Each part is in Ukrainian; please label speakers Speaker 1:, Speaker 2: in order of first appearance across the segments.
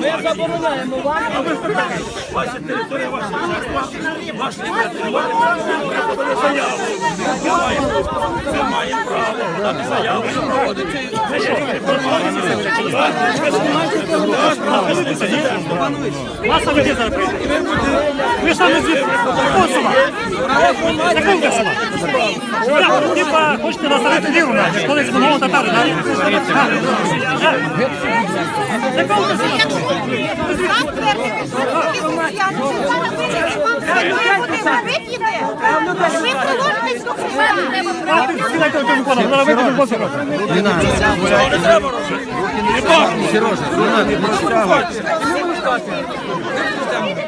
Speaker 1: Ми забороняємо вам. Ваша територія, ваша ваша заяву.
Speaker 2: Це має право дати Вас саме де зараз прийде? Ви ж саме? Якого села? Якого ви Типа, хочете насадити діру навіть, колись минулого татари, так? Якого ви села?
Speaker 3: Ви приложитесь до
Speaker 2: А ти сідайте до телефону, зараз вийде телефон сорок.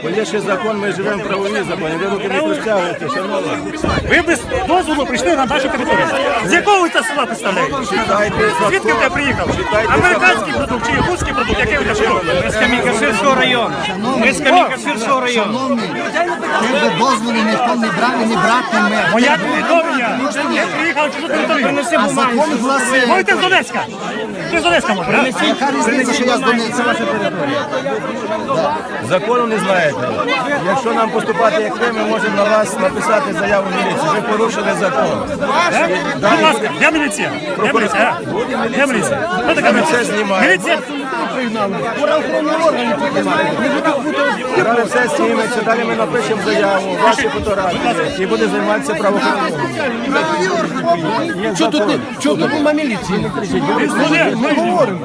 Speaker 4: Бо є ще закон, ми живемо в правовій законі. Ви руки не простягуєте, шановні.
Speaker 2: Ви без дозволу прийшли на нашу територію. З якого ви це села представляєте? Звідки ви приїхали?
Speaker 4: Читайте
Speaker 2: Американський продукт чи якутський
Speaker 5: Ми з Камінькаширського району. Ми з Камінькаширського району.
Speaker 6: Якби дозволу ніхто не брав і не братиме.
Speaker 2: Моя повідомлення. Я приїхав чужу територію.
Speaker 6: А закон гласить.
Speaker 2: Ой, ти з Донецька. Ти з Донецька, може.
Speaker 6: Яка різниця, що я з Донецька?
Speaker 4: Закону не знаєте. Якщо нам поступати як ви, ми можемо на вас написати заяву в міліцію. Ви порушили закон.
Speaker 2: Будь ласка, я міліція. Я міліція. Я міліція. Хто така
Speaker 4: Ми все
Speaker 2: міліція?
Speaker 4: знімаємо.
Speaker 2: Міліція.
Speaker 4: Далі все зніметься, далі ми напишемо заяву, ваші фотографії і буде займатися правоохоронним.
Speaker 6: Що тут не що тут нема міліції? Ми говоримо.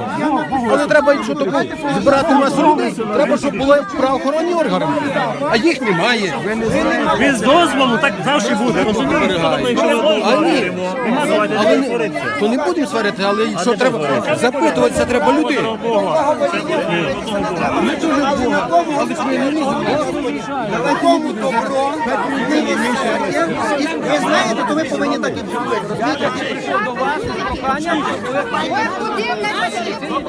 Speaker 6: Але треба що таку збирати масу людей. Треба, щоб були правоохоронні органи. А їх немає.
Speaker 2: Без дозволу так завжди буде. Розумієте?
Speaker 6: А ні. Але не, то не будемо сварити, але що треба запитуватися, треба людей.
Speaker 3: Ви знаєте, то ви повинні так і зробити.
Speaker 1: До вас прохання, ви